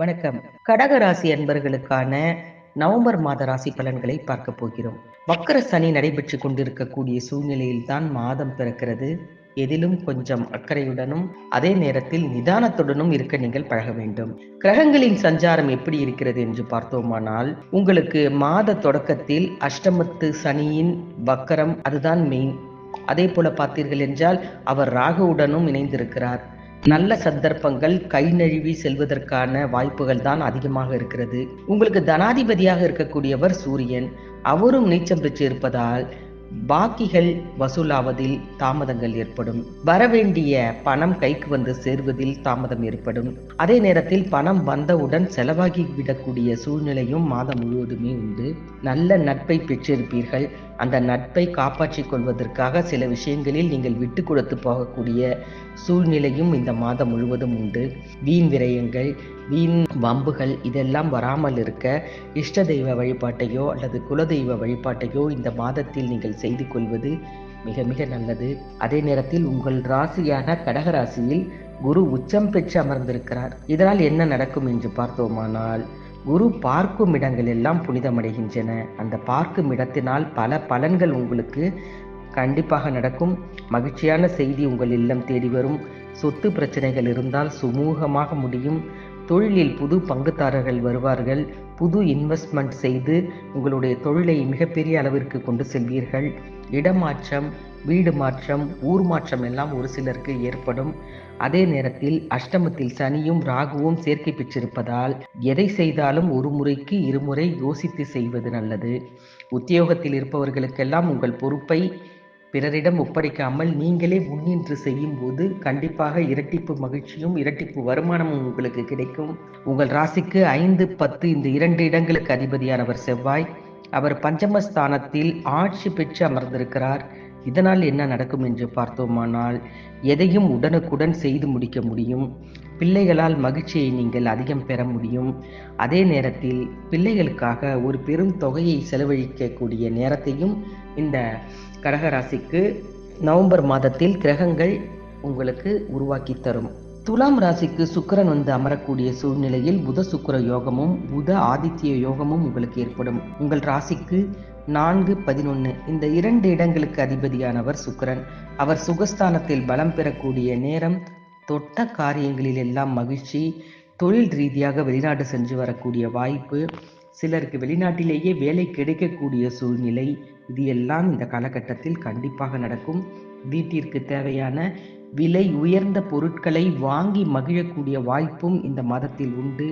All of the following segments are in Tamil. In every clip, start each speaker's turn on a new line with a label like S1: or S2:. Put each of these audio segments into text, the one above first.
S1: வணக்கம். கடகராசி அன்பர்களுக்கான நவம்பர் மாத ராசி பலன்களை பார்க்க போகிறோம். வக்கர சனி நடைபெற்று கொண்டிருக்கக்கூடிய சூழ்நிலையில் தான் மாதம் பிறக்கிறது. எதிலும் கொஞ்சம் அக்கறையுடனும் அதே நேரத்தில் நிதானத்துடனும் இருக்க நீங்கள் பழக வேண்டும். கிரகங்களின் சஞ்சாரம் எப்படி இருக்கிறது என்று பார்த்தோமானால் உங்களுக்கு மாத தொடக்கத்தில் அஷ்டமத்து சனியின் வக்கரம் அதுதான் மெயின் அதே போல பார்த்தீர்கள் என்றால் அவர் ராகுவுடனும் இணைந்திருக்கிறார். நல்ல சந்தர்ப்பங்கள் கை நழுவி செல்வதற்கான வாய்ப்புகள் தான் அதிகமாக இருக்கிறது. உங்களுக்கு தனாதிபதியாக இருக்கக்கூடியவர் சூரியன். அவரும் நீச்சம் பெற்று இருப்பதால் பாக்கிகள் வசூலாவதில் தாமதங்கள் ஏற்படும். வரவேண்டிய பணம் கைக்கு வந்து சேர்வதில் தாமதம் ஏற்படும். அதே நேரத்தில் பணம் வந்தவுடன் செலவாகி விடக்கூடிய சூழ்நிலையும் மாதம் முழுவதுமே உண்டு. நல்ல நட்பை பெற்றிருப்பீர்கள். அந்த நட்பை காப்பாற்றிக் கொள்வதற்காக சில விஷயங்களில் நீங்கள் விட்டு கொடுத்து போகக்கூடிய சூழ்நிலையும் இந்த மாதம் முழுவதும் உண்டு. வீண் விரயங்கள் வீண் வம்புகள் இதெல்லாம் வராமல் இருக்க இஷ்ட தெய்வ வழிபாட்டையோ அல்லது குலதெய்வ வழிபாட்டையோ இந்த மாதத்தில் நீங்கள் செய்து கொள்வது மிக மிக நல்லது. அதே நேரத்தில் உங்கள் ராசியான கடகராசியில் குரு உச்சம் பெற்று அமர்ந்திருக்கிறார். இதனால் என்ன நடக்கும் என்று பார்த்தோமானால் குரு பார்க்கும் இடங்கள் எல்லாம் புனிதமடைகின்றன. அந்த பார்க்கும் இடத்தினால் பல பலன்கள் உங்களுக்கு கண்டிப்பாக நடக்கும். மகிழ்ச்சியான செய்தி உங்கள் இல்லம் தேடி வரும். சொத்து பிரச்சனைகள் இருந்தால் சுமூகமாக முடியும். தொழிலில் புது பங்குதாரர்கள் வருவார்கள். புது இன்வெஸ்ட்மெண்ட் செய்து உங்களுடைய தொழிலை மிகப்பெரிய அளவிற்கு கொண்டு செல்வீர்கள். இடமாற்றம் வீடு மாற்றம் ஊர் மாற்றம் எல்லாம் ஒரு சிலருக்கு ஏற்படும். அதே நேரத்தில் அஷ்டமத்தில் சனியும் ராகுவும் சேர்க்கை பெற்றிருப்பதால் எதை செய்தாலும் ஒரு முறைக்கு இருமுறை யோசித்து செய்வது நல்லது. உத்தியோகத்தில் இருப்பவர்களுக்கெல்லாம் உங்கள் பொறுப்பை பிறரிடம் ஒப்படைக்காமல் நீங்களே முன்னின்று செய்யும் போது கண்டிப்பாக இரட்டிப்பு மகிழ்ச்சியும் இரட்டிப்பு வருமானமும் உங்களுக்கு கிடைக்கும். உங்கள் ராசிக்கு ஐந்து பத்து இந்த இரண்டு இடங்களுக்கு அதிபதியானவர் செவ்வாய். அவர் பஞ்சமஸ்தானத்தில் ஆட்சி பெற்று அமர்ந்திருக்கிறார். இதனால் என்ன நடக்கும் என்று பார்த்தோமானால் எதையும் உடனுக்குடன் செய்து முடிக்க முடியும். பிள்ளைகளால் மகிழ்ச்சியை நீங்கள் அதிகம் பெற முடியும். அதே நேரத்தில் பிள்ளைகளுக்காக ஒரு பெரும் தொகையை செலவழிக்கக்கூடிய நேரத்தையும் இந்த கடகராசிக்கு நவம்பர் மாதத்தில் கிரகங்கள் உங்களுக்கு உருவாக்கி தரும். துலாம் ராசிக்கு சுக்கரன் வந்து அமரக்கூடிய சூழ்நிலையில் புத சுக்கர யோகமும் புத ஆதித்ய யோகமும் உங்களுக்கு ஏற்படும். உங்கள் ராசிக்கு நான்கு பதினொன்று இந்த இரண்டு இடங்களுக்கு அதிபதியானவர் சுக்கரன். அவர் சுகஸ்தானத்தில் பலம் பெறக்கூடிய நேரம் தொட்ட காரியங்களில் எல்லாம் மகிழ்ச்சி தொழில் ரீதியாக வெளிநாடு சென்று வரக்கூடிய வாய்ப்பு சிலருக்கு வெளிநாட்டிலேயே வேலை கிடைக்கக்கூடிய சூழ்நிலை இது எல்லாம் இந்த காலகட்டத்தில் கண்டிப்பாக நடக்கும். வீட்டிற்கு தேவையான விலை உயர்ந்த பொருட்களை வாங்கி மகிழக்கூடிய வாய்ப்பும் இந்த மாதத்தில் உண்டு.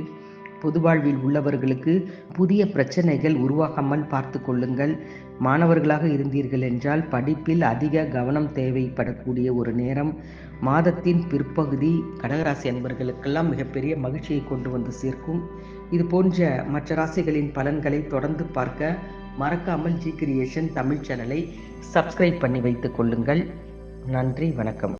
S1: பொது வாழ்வில் உள்ளவர்களுக்கு புதிய பிரச்சனைகள் உருவாகாமல் பார்த்து கொள்ளுங்கள். மாணவர்களாக இருந்தீர்கள் என்றால் படிப்பில் அதிக கவனம் தேவைப்படக்கூடிய ஒரு நேரம். மாதத்தின் பிற்பகுதி கடகராசி அன்பர்களுக்கெல்லாம் மிகப்பெரிய மகிழ்ச்சியை கொண்டு வந்து சேர்க்கும். இது போன்ற மற்ற ராசிகளின் பலன்களை தொடர்ந்து பார்க்க மறக்காமல் ஜி கிரியேஷன் தமிழ் சேனலை சப்ஸ்கிரைப் பண்ணி வைத்துக் கொள்ளுங்கள். நன்றி வணக்கம்.